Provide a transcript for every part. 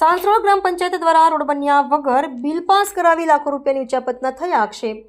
સાંસરોડ ગ્રામ પંચાયત દ્વારા રોડ બન્યા વગર બિલ પાસ કરાવી લાખો રૂપિયાની ઉચાપતના થયા આક્ષેપ.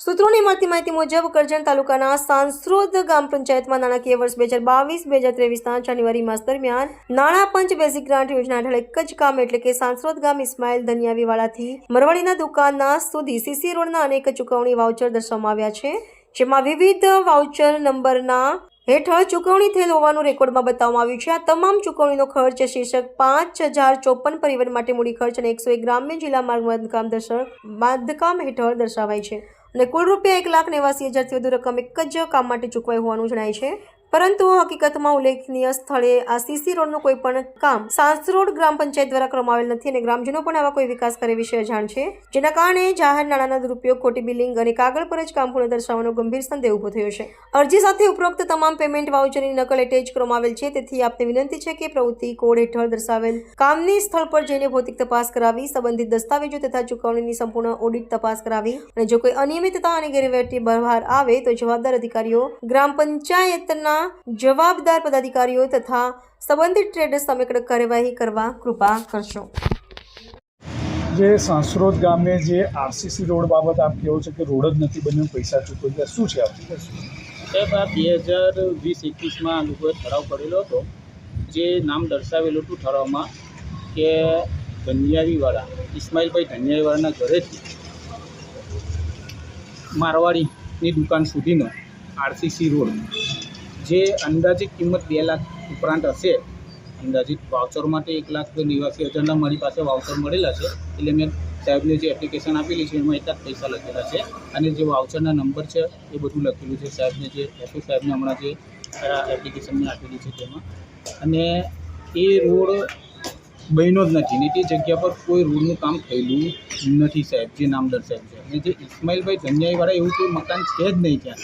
સૂત્રોની મળતી માહિતી મુજબ, કરજણ તાલુકાના સાંસરોદ ગ્રામ પંચાયતમાં નાણાકીય વર્ષ બે હજાર બાવીસ, બે હજાર ત્રેવીસના જાન્યુઆરી માસ દરમિયાન નાણાં પંચ બેઝિક ગ્રાન્ટ યોજના હેઠળ એક જ કામ એટલે કે સાંસરોદ ગામ ઇસ્માઇલ ધનિયાવીવાળાથી મરવાડીના દુકાનના સુધી સીસી રોડના અનેક ચૂકવણી વાઉચર દર્શાવવામાં આવ્યા છે, જેમાં વિવિધ વાઉચર નંબરના હેઠળ ચૂકવણી થયેલ હોવાનું રેકોર્ડમાં બતાવવામાં આવ્યું છે. આ તમામ ચૂકવણીનો ખર્ચ શીર્ષક પાંચ હજાર ચોપન પરિવહન માટે મૂડી ખર્ચ અને એકસો એક ગ્રામ્ય જિલ્લા માર્ગ બાંધકામ દર્શક બાંધકામ હેઠળ દર્શાવાય છે. અને કુલ રૂપિયા એક લાખ નેવાસી હજારથી વધુ રકમ એક જ કામ માટે ચૂકવાઈ હોવાનું જણાય છે. પરંતુ હકીકતમાં ઉલ્લેખનીય સ્થળે આ સીસી રોડનું કોઈ પણ કામ સાંસરોડ ગ્રામ પંચાયત દ્વારા કરવામાં આવેલ નથી અને ગ્રામજનો પણ આવા કોઈ વિકાસ કરે વિશે અજાણ છે, જેના કારણે જાહેર નાણાંના દુરુપયોગ, ખોટી બિલિંગ અને કાગળ પર જ કામ પૂર્ણ દર્શાવવાનો ગંભીર સંદેહ ઊભો થયો છે. અરજી સાથે ઉપરોક્ત તમામ પેમેન્ટ વાઉચરની નકલ એટેચ કરવામાં આવેલ છે, તેથી આપને વિનંતી છે કે પ્રવૃત્તિ કોડ હેઠળ દર્શાવેલ કામની સ્થળ પર જઈને ભૌતિક તપાસ કરાવી, સંબંધિત દસ્તાવેજો તથા ચૂકવણીની સંપૂર્ણ ઓડિટ તપાસ કરાવી અને જો કોઈ અનિયમિતતા અને ગેરવ્યવહાર બહાર આવે તો જવાબદાર અધિકારીઓ ગ્રામ પંચાયતના જવાબદાર પદાધિકારીઓ તથા સંબંધિત ટ્રેડર્સ સામે કડક કાર્યવાહી કરવા કૃપા કરશો. જે સાંસરોદ ગામે જે આરસીસી રોડ બાબત આપ કહો છો કે રોડ જ નથી બન્યો પૈસા ચૂકવ્યા શું છે આ સાહેબ આ બે હજાર વીસ એકવીસમાં આ લોકોએ ઠરાવ કરેલો હતો જે નામ દર્શાવેલું હતું ઠરાવમાં કે ધનિયારીવાળા ઇસ્માઇલભાઈ ધનિયારીવાળાના ઘરેથી મારવાડીની દુકાન સુધીનો આરસીસી રોડ જે અંદાજિત કિંમત બે લાખ ઉપરાંત હશે, અંદાજિત વાઉચર માટે એક લાખ નેવાસી હજારના મારી પાસે વાઉચર મળેલા છે. એટલે મેં સાહેબને જે એપ્લિકેશન આપેલી છે, એમાં એટલા જ પૈસા લખેલા છે. અને જે વાઉચરના નંબર છે, એ બધું લખેલું છે સાહેબને જે એસઓ સાહેબને હમણાં જે એપ્લિકેશનની આપેલી છે તેમાં. અને એ રોડ બન્યો જ નથી ને, તે જગ્યા પર કોઈ રોડનું કામ થયેલું નથી સાહેબ, જે નામદર સાહેબ છે. અને જે ઇસ્માઇલભાઈ ધન્યાઈવાળા એવું કોઈ મકાન છે જ નહીં ત્યાં.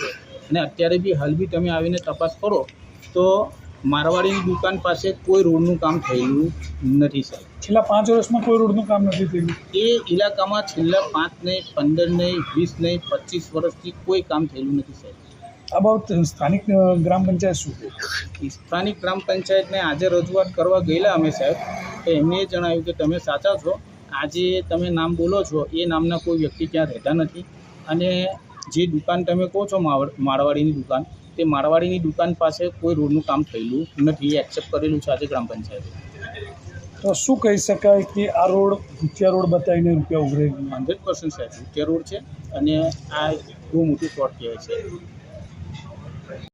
અને અત્યારે બી હાલ બી તમે આવીને તપાસ કરો તો મારવાડીની દુકાન પાસે કોઈ રોડનું કામ થયેલું નથી સાહેબ. છેલ્લા પાંચ વર્ષમાં કોઈ રોડનું કામ નથી થયેલું? એ ઇલાકામાં છેલ્લા પાંચ નહીં પંદર નહીં વીસ નહીં પચીસ વર્ષથી કોઈ કામ થયેલું નથી સાહેબ. અબાઉટ સ્થાનિક ગ્રામ પંચાયત શું સ્થાનિક ગ્રામ પંચાયતને આજે રજૂઆત કરવા ગયેલા અમે સાહેબ. તો એમને એ જણાવ્યું કે તમે સાચા છો. આજે તમે નામ બોલો છો એ નામના કોઈ વ્યક્તિ ત્યાં રહેતા નથી. અને જે દુકાન તમે કહો છો મારવાડીની દુકાન તે મારવાડીની દુકાન પાસે કોઈ રોડનું કામ થયેલું નથી એક્સેપ્ટ કરેલું છે આજે ગ્રામ પંચાયતે? તો શું કહી શકાય કે આ રોડ રૂપિયા રોડ બતાવીને રૂપિયા ઉઘરે હંડ્રેડ પર્સન્ટ સાહેબ રૂપિયા રોડ છે અને આ બહુ મોટું ફ્રોડ કહેવાય છે.